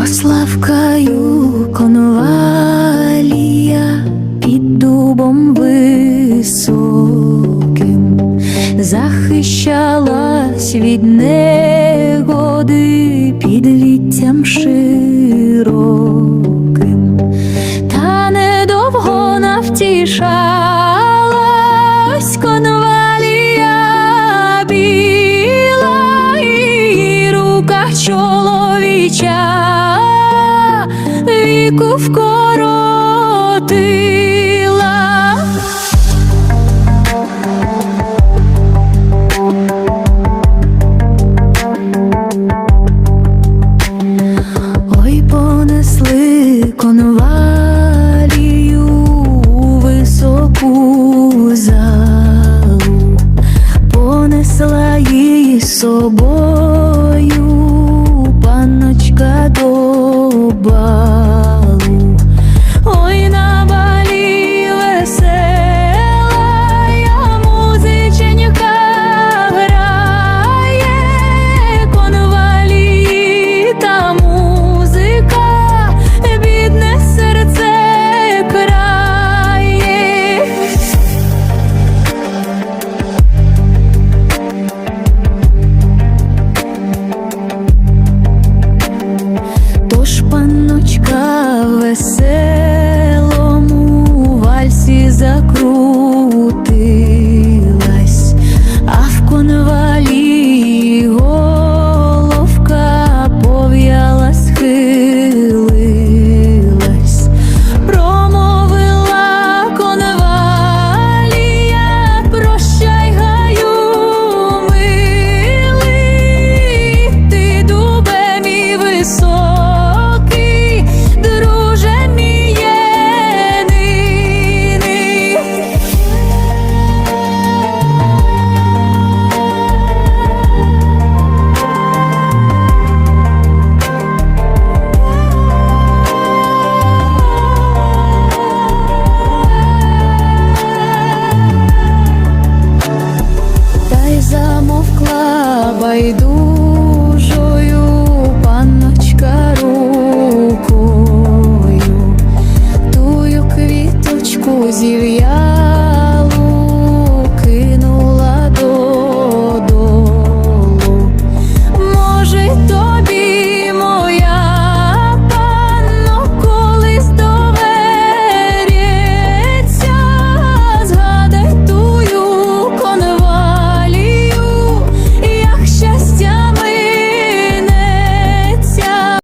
Росла в конвалія під дубом високим, захищалась від негоди під віттям широким, та недовго навтішалась конвалія біла і руках чоловіча віку вкоротила. Ой, понесли конвалію високу залу, понесла її з собою панночка до Паночка веселому вальсі закру.